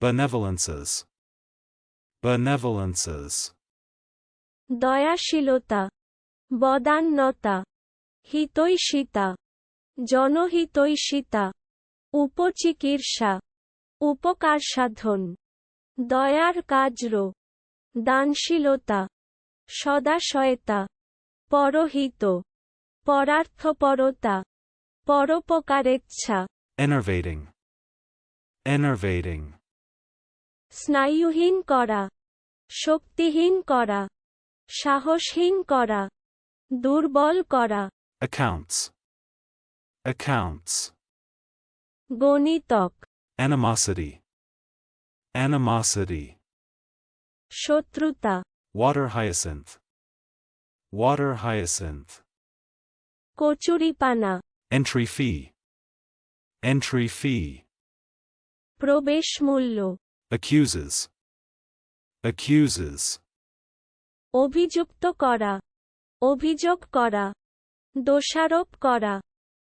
benevolences, benevolences, দয়াশীলতা বদান্যতা হিতৈষিতা জনহিতৈষিতা উপচিকিৎসা উপকার সাধন দয়ার কার্য দানশীলতা সদাশয়তা পরহিত পরার্থপরতা পরোপকারেচ্ছা। Enervating, enervating, স্নায়ুহীন করা শক্তিহীন করা সাহসহীন করা দুর্বল করা accounts, accounts, গণিতক animosity, animosity, শত্রুতা water hyacinth, water hyacinth, কচুরিপানা entry fee, entry fee, প্রবেশ মূল্য accuses, accuses, অভিযুক্ত করা অভিযোগ করা দোষারোপ করা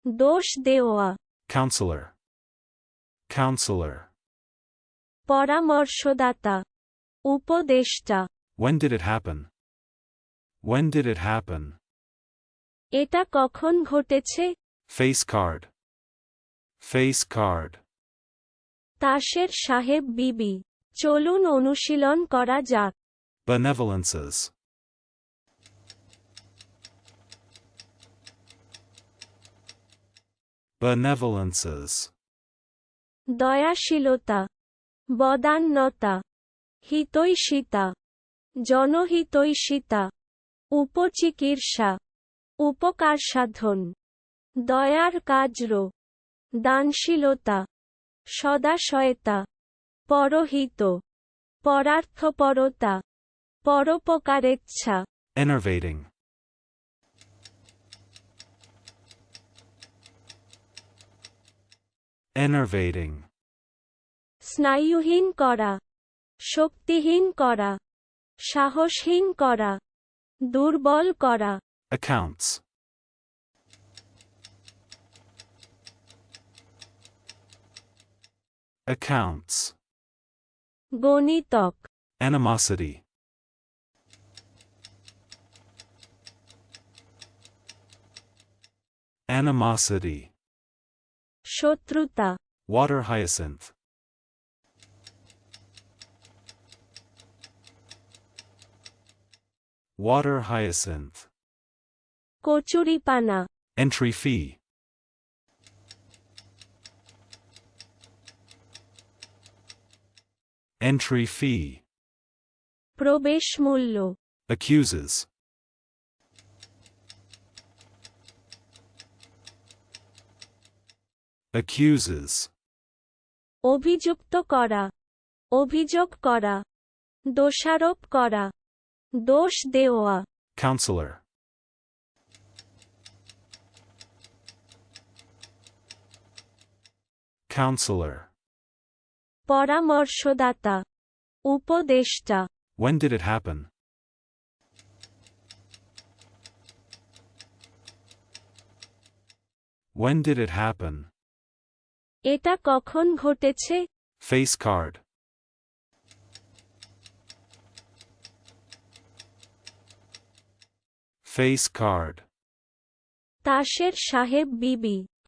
দোষ দেওয়া counselor, counselor, পরামর্শদাতা উপদেষ্টা when did it happen? When did it happen? এটা কখন ঘটেছে Face card, face card, তাসের সাহেব বিবি। চলুন অনুশীলন করা যাক। Benevolences, benevolences, দয়াশীলতা। বদান্যতা। হিতৈষিতা। জনহিতৈষিতা। উপচিকিৎসা। উপকার সাধন দয়ার কাজর। দানশীলতা। সদাশয়তা পরহিত পরার্থপরতা পরোপকারেচ্ছা। Enervating, enervating, স্নায়ুহীন করা শক্তিহীন করা সাহসহীন করা দুর্বল করা। Accounts, accounts. Gonitok animosity. Animosity. Shotruta. Water hyacinth. Water hyacinth. Kochuripana. Entry fee. entry fee, প্রবেশ মূল্য accuses, accuses, অভিযুক্ত করা অভিযোগ করা দোষারোপ করা দোষ দেওয়া counselor, counselor, পরামর্শদাতা উপদেষ্টা when did it happen? When did it happen? এটা কখন ঘটেছে Face card, face card, তাসের সাহেব বিবি